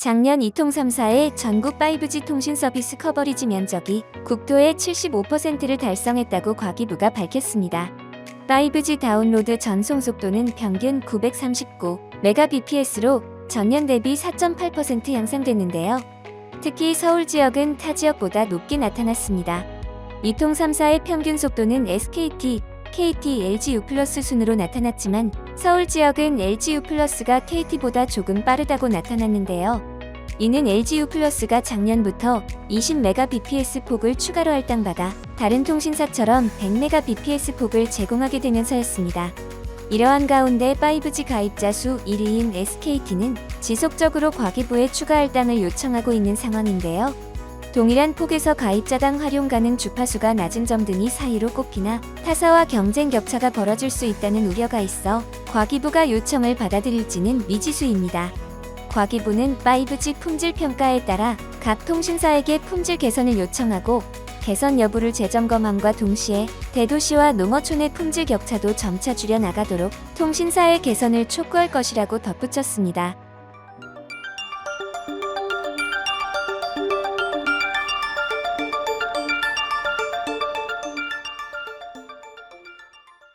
작년 이통 3사의 전국 5G 통신 서비스 커버리지 면적이 국토의 75%를 달성했다고 과기부가 밝혔습니다. 5G 다운로드 전송 속도는 평균 939Mbps로 전년 대비 4.8% 향상됐는데요. 특히 서울 지역은 타 지역보다 높게 나타났습니다. 이통 3사의 평균 속도는 SKT, KT, LGU 플러스 순으로 나타났지만 서울 지역은 LGU 플러스가 KT보다 조금 빠르다고 나타났는데요. 이는 LGU 플러스가 작년부터 20Mbps 폭을 추가로 할당받아 다른 통신사처럼 100Mbps 폭을 제공하게 되면서였습니다. 이러한 가운데 5G 가입자 수 1위인 SKT는 지속적으로 과기부에 추가 할당을 요청하고 있는 상황인데요. 동일한 폭에서 가입자당 활용 가능 주파수가 낮은 점 등이 사이로 꼽히나 타사와 경쟁 격차가 벌어질 수 있다는 우려가 있어 과기부가 요청을 받아들일지는 미지수입니다. 과기부는 5G 품질 평가에 따라 각 통신사에게 품질 개선을 요청하고 개선 여부를 재점검함과 동시에 대도시와 농어촌의 품질 격차도 점차 줄여 나가도록 통신사의 개선을 촉구할 것이라고 덧붙였습니다.